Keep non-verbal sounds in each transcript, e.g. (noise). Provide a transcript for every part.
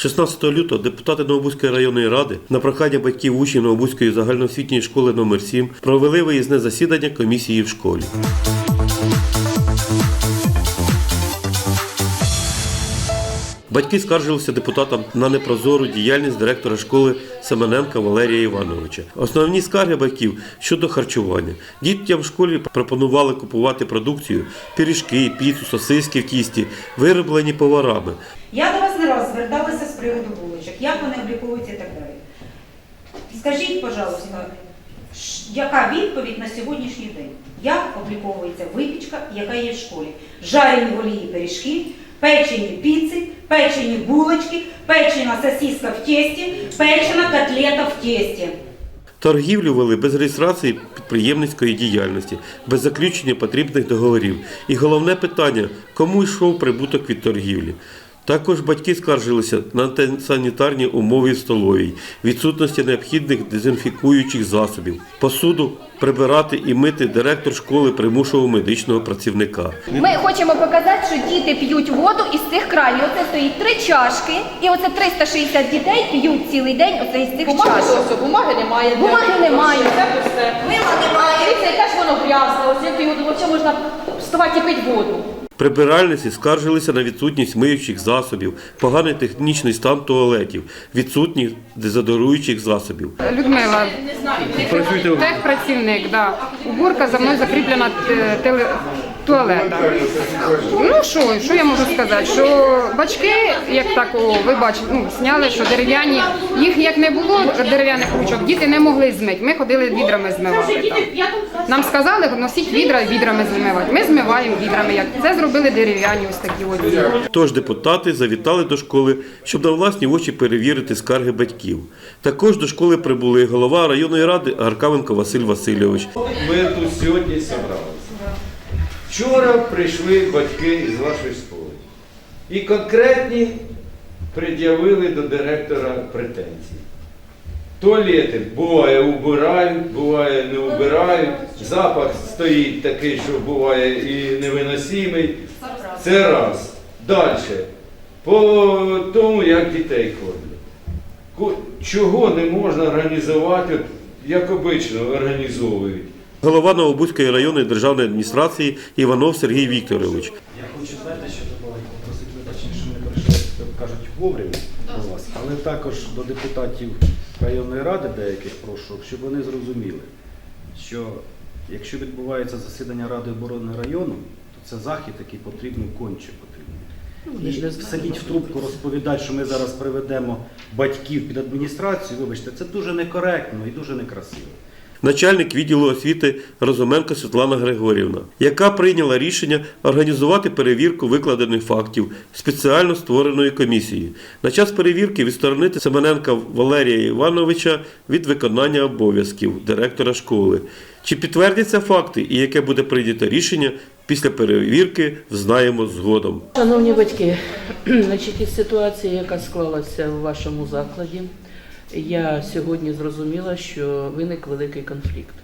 16 лютого депутати Новобузької районної ради на прохання батьків учнів Новобузької загальноосвітньої школи номер 7 провели виїзне засідання комісії в школі. Батьки скаржилися депутатам на непрозору діяльність директора школи Семененка Валерія Івановича. Основні скарги батьків щодо харчування. Дітям в школі пропонували купувати продукцію, пиріжки, піцу, сосиски в тісті, вироблені поварами. Я до вас не раз зверталася з приводу булочок, як вони обліковуються і так далі. Скажіть, пожалуйста, яка відповідь на сьогоднішній день? Як обліковується випічка, яка є в школі? Жарені олії пиріжки, печені піци, печені булочки, печена сосиска в тесті, печена котлета в тесті. Торгівлю вели без реєстрації підприємницької діяльності, без заключення потрібних договорів. І головне питання кому йшов прибуток від торгівлі. Також батьки скаржилися на антисанітарні умови в столовій, відсутності необхідних дезінфікуючих засобів, посуду прибирати і мити директор школи примушував медичного працівника. Ми хочемо показати, що діти п'ють воду із цих кранів. Оце стоїть три чашки, і оце 360 дітей п'ють цілий день оце із цих Бумаги чашок. ось, бумаги немає. Бумаги немає. Все пусте. Мила немає. Дивіться, яке ж воно грязне. Ось як його взагалі можна вставати і пити воду. Прибиральниці скаржилися на відсутність миючих засобів, поганий технічний стан туалетів, відсутність дезодоруючих засобів. Людмила, техпрацівник, да. Уборка за мною закріплена е, теле... туалета. Ну що, що я можу сказати? Що бачки, як так, о, ви бачите, ну, зняли, що дерев'яні, їх як не було дерев'яних ручок, діти не могли змити. Ми ходили відрами змивати. Там. Нам сказали, носіть відра і відрами змивати. Ми змиваємо відрами. Як це зробили дерев'яні ось такі от. Тож депутати завітали до школи, щоб на власні очі перевірити скарги батьків. Також до школи прибули голова районної ради Гаркавенко Василь Васильович. Ми тут сьогодні зібралися. Вчора прийшли батьки із вашої школи. І конкретні пред'явили до директора претензії. Туалети буває убирають, буває не убирають. Запах стоїть такий, що буває і невиносимий. Це раз. Далі. По тому, як дітей кормлять. Чого не можна організувати, як обично організовують? Голова Новобузької районної державної адміністрації Іванов Сергій Вікторович. Я хочу знаєте, що попросити вибачення, що не прийшли, як кажуть, вовремя до вас, але також до депутатів районної ради деяких прошу, щоб вони зрозуміли, що якщо відбувається засідання Ради оборони району, то це захід, який потрібен конче потрібен. І сидіть в трубку розповідати, що ми зараз приведемо батьків під адміністрацію, вибачте, це дуже некоректно і дуже некрасиво. Начальник відділу освіти Розуменко Світлана Григорівна, яка прийняла рішення організувати перевірку викладених фактів спеціально створеної комісії. На час перевірки відсторонити Семененка Валерія Івановича від виконання обов'язків директора школи. Чи підтвердяться факти і яке буде прийнято рішення після перевірки, знаємо згодом. Шановні батьки, (clears throat) значить, із ситуації, яка склалася в вашому закладі, я сьогодні зрозуміла, що виник великий конфлікт.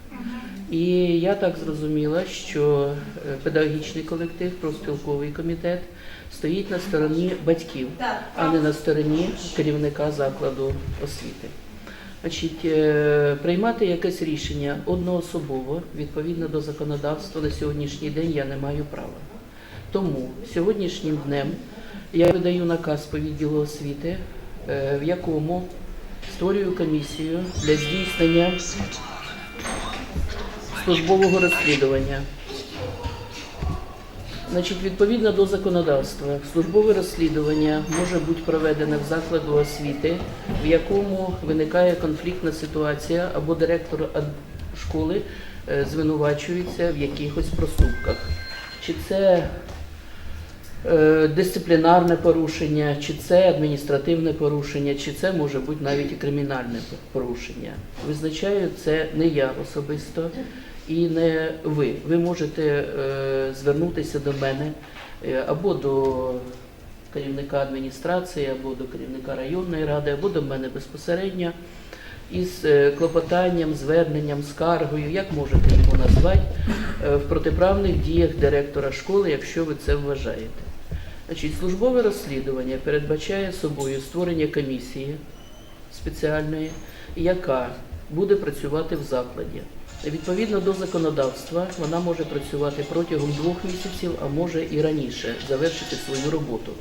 І я так зрозуміла, що е, педагогічний колектив, профспілковий комітет стоїть на стороні батьків, а не на стороні керівника закладу освіти. Значить, е, приймати якесь рішення одноособово відповідно до законодавства на сьогоднішній день я не маю права. Тому сьогоднішнім днем я видаю наказ по відділу освіти, е, в якому створюю комісію для здійснення службового розслідування. Значить, відповідно до законодавства, службове розслідування може бути проведене в закладу освіти, в якому виникає конфліктна ситуація або директор школи е, звинувачується в якихось проступках. Чи це дисциплінарне порушення, чи це адміністративне порушення, чи це може бути навіть і кримінальне порушення. Визначаю це не я особисто і не ви. Ви можете е, звернутися до мене е, або до керівника адміністрації, або до керівника районної ради, або до мене безпосередньо із е, клопотанням, зверненням, скаргою, як можете його назвати, е, в протиправних діях директора школи, якщо ви це вважаєте. Значить, службове розслідування передбачає собою створення комісії спеціальної, яка буде працювати в закладі. Відповідно до законодавства, вона може працювати протягом двох місяців, а може і раніше завершити свою роботу.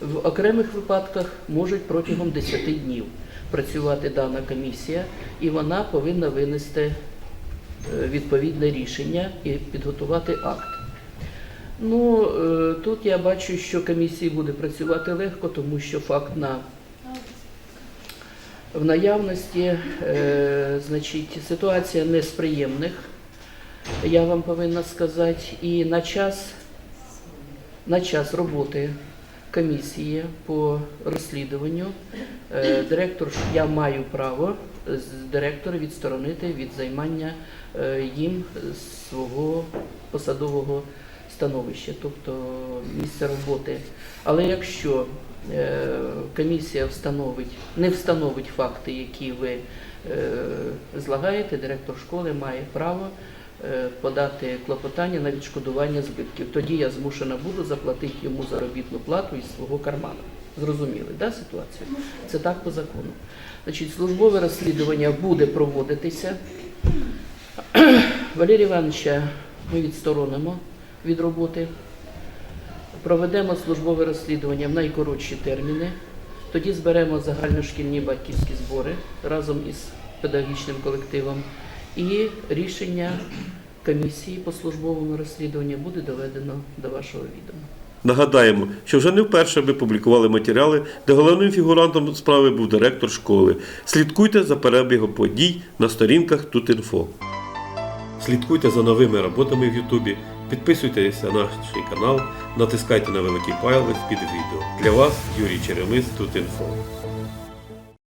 В окремих випадках можуть протягом 10 днів працювати дана комісія, і вона повинна винести е, відповідне рішення і підготувати акт. Ну, е, тут я бачу, що комісії буде працювати легко, тому що факт на в наявності, е, значить, ситуація не з приємних, я вам повинна сказати, і на час, на час роботи комісії по розслідуванню е, директор, я маю право директора відсторонити від займання е, їм свого посадового становища, тобто місця роботи. Але якщо е, комісія встановить, не встановить факти, які ви злагаєте, директор школи має право подати клопотання на відшкодування збитків. Тоді я змушена буду заплатити йому заробітну плату із свого карману. Зрозуміли, да, ситуацію? Це так по закону. Значить, службове розслідування буде проводитися. (clears throat) Валерія Івановича ми відсторонимо від роботи. Проведемо службове розслідування в найкоротші терміни. Тоді зберемо загальношкільні батьківські збори разом із педагогічним колективом. І рішення комісії по службовому розслідуванню буде доведено до вашого відома. Нагадаємо, що вже не вперше ми публікували матеріали, де головним фігурантом справи був директор школи. Слідкуйте за перебігом подій на сторінках Тутінфо. Слідкуйте за новими роботами в Ютубі, підписуйтесь на наш канал, натискайте на великий палець під відео. Для вас Юрій Черемис Тутінфо.